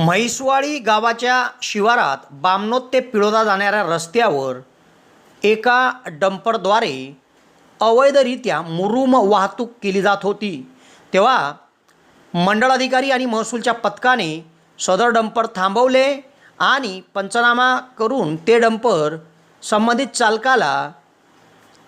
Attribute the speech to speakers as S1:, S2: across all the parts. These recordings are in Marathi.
S1: म्हैसवाडी गावाच्या शिवारात बामनोत ते पिळोदा जाणाऱ्या रस्त्यावर एका डंपरद्वारे अवैधरित्या मुरुम वाहतूक केली जात होती. तेव्हा मंडळाधिकारी आणि महसूलच्या पथकाने सदर डंपर थांबवले आणि पंचनामा करून ते डंपर संबंधित चालकाला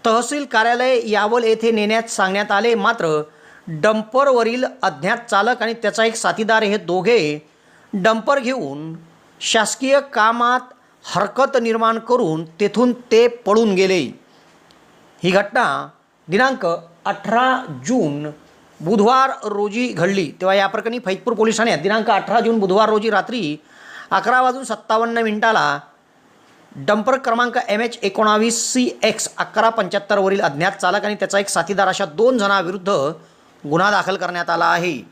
S1: तहसील कार्यालय यावल येथे नेण्यात सांगण्यात आले. मात्र डंपरवरील अज्ञात चालक आणि त्याचा एक साथीदार हे दोघे डंपर घेऊन शासकीय कामात हरकत निर्माण करून तेथून ते पळून गेले. ही घटना दिनांक अठरा जून बुधवार रोजी घडली. तेव्हा या प्रकरणी फैजपूर पोलीस ठाण्यात दिनांक अठरा जून बुधवार रोजी रात्री अकरा वाजून सत्तावन्न मिनिटाला डंपर क्रमांक एम एच एकोणावीस सी एक्स अकरा पंच्याहत्तरवरील अज्ञात चालक आणि त्याचा एक साथीदार अशा दोन जणांविरुद्ध गुन्हा दाखल करण्यात आला आहे.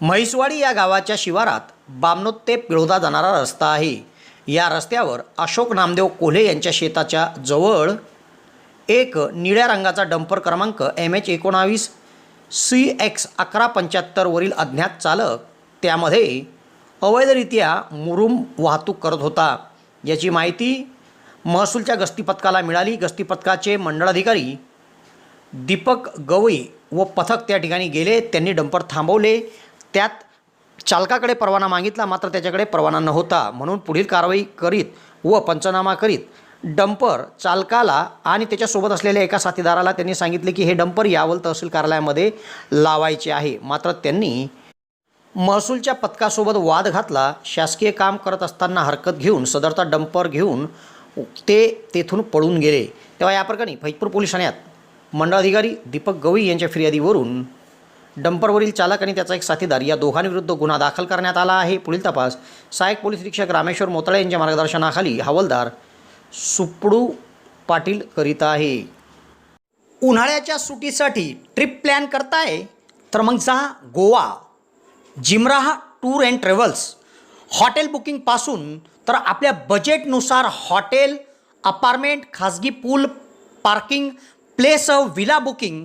S1: म्हैसवाडी या गावाच्या शिवारात बामनोद ते पिळोदा जाणारा रस्ता आहे. या रस्त्यावर अशोक नामदेव कोल्हे यांच्या शेताच्या जवळ एक निळ्या रंगाचा डंपर क्रमांक एम एच एकोणावीस सी एक्स अकरा पंच्याहत्तरवरील अज्ञात चालक त्यामध्ये अवैधरित्या मुरुम वाहतूक करत होता. याची माहिती महसूलच्या गस्ती पथकाला मिळाली. गस्ती पथकाचे मंडळाधिकारी दीपक गवई व पथक त्या ठिकाणी गेले. त्यांनी डंपर थांबवले. त्यात चालकाकडे परवाना मागितला मात्र त्याच्याकडे परवाना नव्हता. म्हणून पुढील कारवाई करीत व पंचनामा करीत डंपर चालकाला आणि त्याच्यासोबत असलेल्या एका साथीदाराला त्यांनी सांगितले की हे डंपर यावल तहसील कार्यालयामध्ये लावायचे आहे. मात्र त्यांनी महसूलच्या पथकासोबत वाद घातला. शासकीय काम करत असताना हरकत घेऊन सदरचा डंपर घेऊन ते तेथून पळून गेले. तेव्हा या प्रकरणी फैजपूर पोलीस ठाण्यात मंडळाधिकारी दीपक गवई यांच्या फिर्यादीवरून डंपरवरील चालक आणि त्याचा एक साथीदार या दोघांविरुद्ध गुन्हा दाखल करण्यात आला आहे. पुढील तपास सहाय्यक पोलीस निरीक्षक रामेश्वर मोतळे यांच्या मार्गदर्शनाखाली हवालदार सुपडू पाटील करीत आहे. उन्हाळ्याच्या सुटीसाठी ट्रिप प्लॅन करताय? तर मग जा गोवा. जिमराहा टूर अँड ट्रॅव्हल्स. हॉटेल बुकिंगपासून तर आपल्या बजेटनुसार हॉटेल अपार्टमेंट खाजगी pool parking place villa booking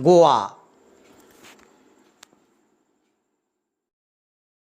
S1: Goa